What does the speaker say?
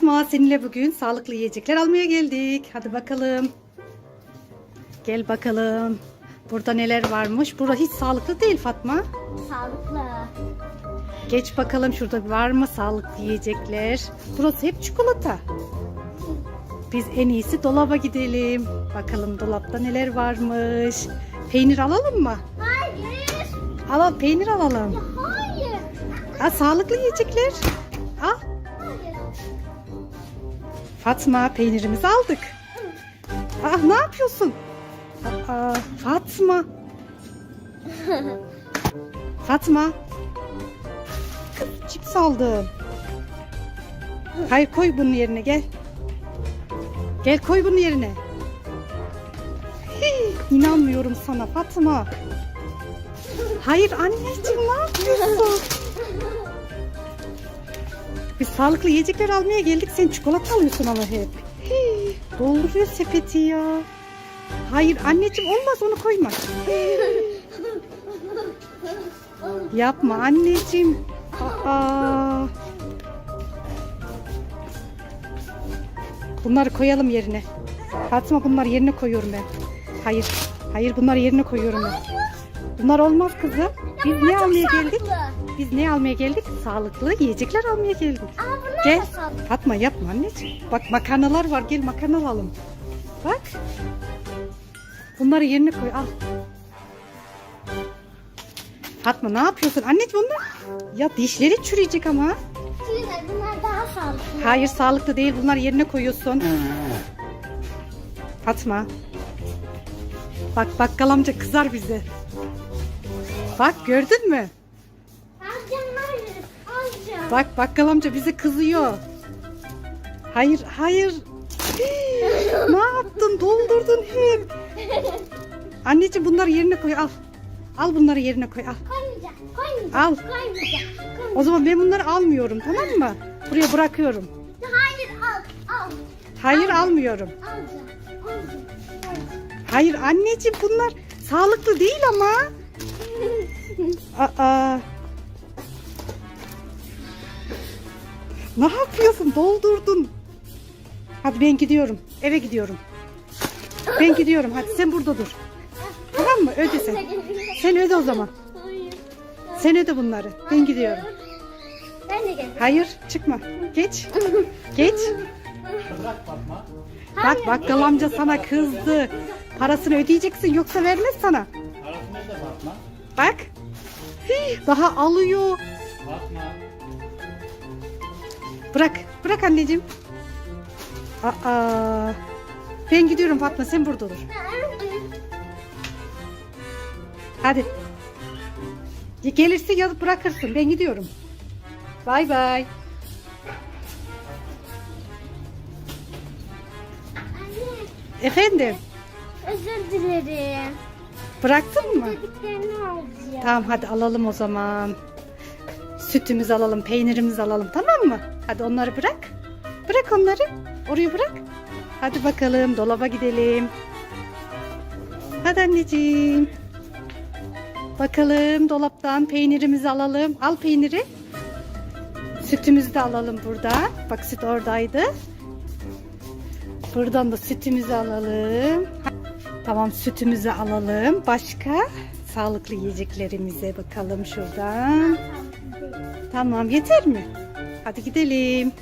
Fatma seninle bugün sağlıklı yiyecekler almaya geldik. Hadi bakalım. Gel bakalım. Burada neler varmış? Burada hiç sağlıklı değil Fatma. Sağlıklı. Geç bakalım şurada var mı sağlıklı yiyecekler? Burası hep çikolata. Biz en iyisi dolaba gidelim. Bakalım dolapta neler varmış. Peynir alalım mı? Hayır. Al peynir alalım. Hayır. Aa, sağlıklı yiyecekler. Al. Fatma peynirimizi aldık. Ah ne yapıyorsun? Aa, Fatma. Fatma. Kız cips aldım. Hayır koy bunun yerine gel. Gel koy bunun yerine. Hii, inanmıyorum sana Fatma. Hayır anneciğim ne yapıyorsun? Biz sağlıklı yiyecekler almaya geldik. Sen çikolata alıyorsun ama hep. Hii, dolduruyor sepeti ya. Hayır anneciğim olmaz onu koyma. Yapma anneciğim. Aa. Bunları koyalım yerine. Fatma bunları yerine koyuyorum ben. Hayır. Hayır bunları yerine koyuyorum ben. Bunlar olmaz kızım. Biz ne almaya geldik? Biz ne almaya geldik? Sağlıklı yiyecekler almaya geldik. Bunlar Gel. da sağlıklı. Fatma yapma anneciğim. Bak makarnalar var. Gel makarna alalım. Bak. Bunları yerine koy. Al. Fatma ne yapıyorsun? Anneciğim onlar. Ya dişleri çürüyecek ama. Şimdi bunlar daha sağlıklı. Hayır sağlıklı değil. Bunları yerine koyuyorsun. Fatma. Bak bakkal amca kızar bize. Bak gördün mü? Bak bakkal amca bize kızıyor. Hayır, hayır. Ne yaptın? Doldurdun hep. Anneciğim bunları yerine koy al. Al bunları yerine koy al. Koymayacağım. Koymayacağım. Al. Koymayacağım. Koymayacağım. O zaman ben bunları almıyorum tamam mı? Buraya bırakıyorum. Hayır al. Al. Hayır almıyorum. Alacağım. Alacağım. Alacağım. Hayır anneciğim bunlar sağlıklı değil ama. Aa. Ne yapıyorsun? Doldurdun. Hadi ben gidiyorum. Eve gidiyorum. Ben gidiyorum. Hadi sen burada dur. Tamam mı? Öde sen. Sen öde o zaman. Hayır. Sen öde bunları. Ben gidiyorum. Ben de geldim. Hayır çıkma. Geç. Geç. Bırak Fatma. Bak bakkal amca sana kızdı. Parasını ödeyeceksin yoksa vermez sana. Parası nerede Fatma? Bak. Hii, Daha alıyor. Bırak. Bırak anneciğim. Aa. Ben gidiyorum Fatma sen burada dur. Hadi. Ya Gelirse yazıp bırakırsın. Ben gidiyorum. Bay bay. Efendim. özür dilerim. Bıraktın mı? Dediklerini alacağım. Tamam hadi alalım o zaman. Sütümüzü alalım, peynirimizi alalım tamam mı? Hadi onları bırak. Bırak onları. Oraya bırak. Hadi bakalım dolaba gidelim. Hadi anneciğim. Bakalım dolaptan peynirimizi alalım. Al peyniri. Sütümüzü de alalım burada. Bak süt oradaydı. Buradan da sütümüzü alalım. Tamam sütümüzü alalım. Başka sağlıklı yiyeceklerimize bakalım şuradan. Tamam yeter mi? Hadi gidelim.